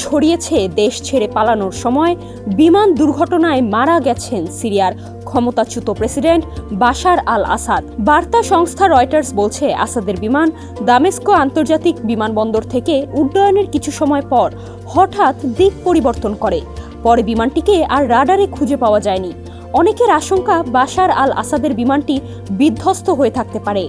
ছড়িয়েছে দেশ ছেড়ে পালানোর সময় বিমান দুর্ঘটনায় মারা গেছেন সিরিয়ার ক্ষমতাচ্যুত প্রেসিডেন্ট বাশার আল আসাদ বার্তা সংস্থা রয়টার্স বলছে, আসাদের বিমান দামেস্কো আন্তর্জাতিক বিমানবন্দর থেকে উড্ডয়নের কিছু সময় পর হঠাৎ দিক পরিবর্তন করে। পরে বিমানটিকে আর রাডারে খুঁজে পাওয়া যায়নি। অনেকের আশঙ্কা বাশার আল আসাদের বিমানটি বিধ্বস্ত হয়ে থাকতে পারে।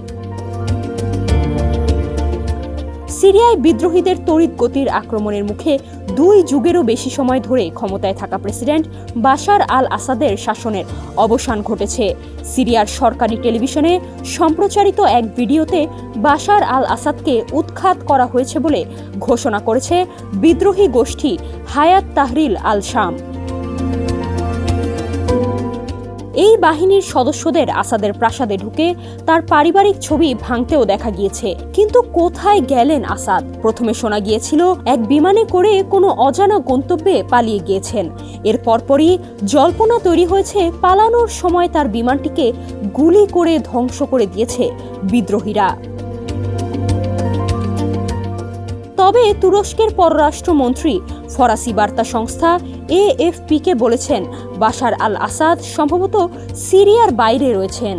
সিরিয়ায় বিদ্রোহীদের তড়িৎ গতির আক্রমণের মুখে দুই যুগেরও বেশি সময় ধরে ক্ষমতায় থাকা প্রেসিডেন্ট বাশার আল আসাদের শাসনের অবসান ঘটেছে। সিরিয়ার সরকারি টেলিভিশনে সম্প্রচারিত এক ভিডিওতে বাশার আল আসাদকে উৎখাত করা হয়েছে বলে ঘোষণা করেছে বিদ্রোহী গোষ্ঠী হায়াত তাহরিল আল শাম এই বাহিনীর সদস্যদের আসাদের প্রাসাদে ঢুকে তার পারিবারিক ছবি ভাঙতেও দেখা গিয়েছে। কিন্তু কোথায় গেলেন আসাদ? প্রথমে শোনা গিয়েছিল, এক বিমানে করে কোনো অজানা গন্তব্যে পালিয়ে গিয়েছেন। এর পরপরই জল্পনা তৈরি হয়েছে, পালানোর সময় তার বিমানটিকে গুলি করে ধ্বংস করে দিয়েছে বিদ্রোহীরা। তবে তুরস্কের পররাষ্ট্রমন্ত্রী, ফরাসি বার্তা সংস্থা এএফপিকে বলেছেন, বাশার আল আসাদ সম্ভবত সিরিয়ার বাইরে রয়েছেন।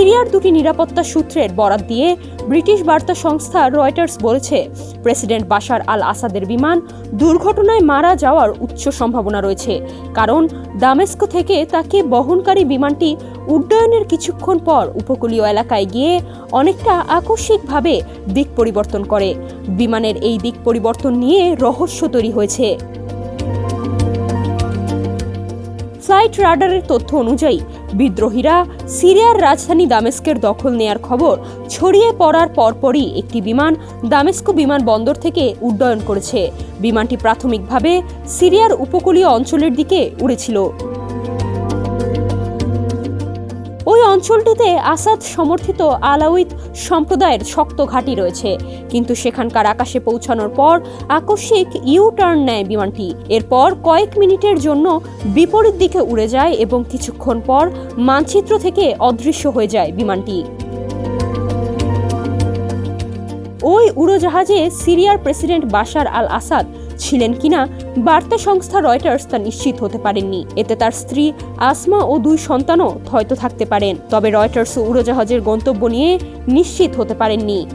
সিরিয়ার দুটি নিরাপত্তা সূত্রের বরাত দিয়ে ব্রিটিশ বার্তা সংস্থা রয়টার্স বলেছে, প্রেসিডেন্ট বাশার আল আসাদের বিমান দুর্ঘটনায় মারা যাওয়ার উচ্চ সম্ভাবনা রয়েছে, কারণ দামেস্কো থেকে তাকে বহনকারী বিমানটি উড্ডয়নের কিছুক্ষণ পর উপকূলীয় এলাকায় গিয়ে অনেকটা আকস্মিকভাবে দিক পরিবর্তন করে। বিমানের এই দিক পরিবর্তন নিয়ে রহস্য তৈরি হয়েছে। ফ্লাইট রাডারের তথ্য অনুযায়ী বিদ্রোহীরা সিরিয়ার রাজধানী দামেস্কের দখল নেয়ার খবর ছড়িয়ে পড়ার পরপরই একটি বিমান দামেস্কো বিমানবন্দর থেকে উড্ডয়ন করেছে। বিমানটি প্রাথমিকভাবে সিরিয়ার উপকূলীয় অঞ্চলের দিকে উড়েছিল। অঞ্চলটিতে আসাদ সমর্থিত আলাউইত সম্প্রদায়ের শক্ত ঘাঁটি রয়েছে। কিন্তু সেখানকার আকাশে পৌঁছানোর পর আকস্মিক ইউ টার্ন নেয় বিমানটি। এরপর কয়েক মিনিটের জন্য বিপরীত দিকে উড়ে যায় এবং কিছুক্ষণ পর মানচিত্র থেকে অদৃশ্য হয়ে যায় বিমানটি। ওই উড়োজাহাজে সিরিয়ার প্রেসিডেন্ট বাশার আল আসাদ ছিলেন কিনা বার্তা সংস্থা রয়টার্স তা নিশ্চিত হতে পারেননি। এতে তার স্ত্রী, আসমা ও দুই সন্তানও হয়তো থাকতে পারেন। তবে রয়টার্স উড়োজাহাজের গন্তব্য নিয়ে নিশ্চিত হতে পারেননি।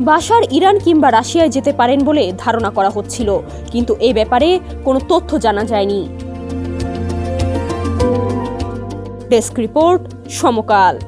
বাশার ইরান কিংবা রাশিয়ায় যেতে পারেন বলে ধারণা করা হচ্ছিল। কিন্তু এ ব্যাপারে কোনো তথ্য জানা যায়নি। Desk report Samakal.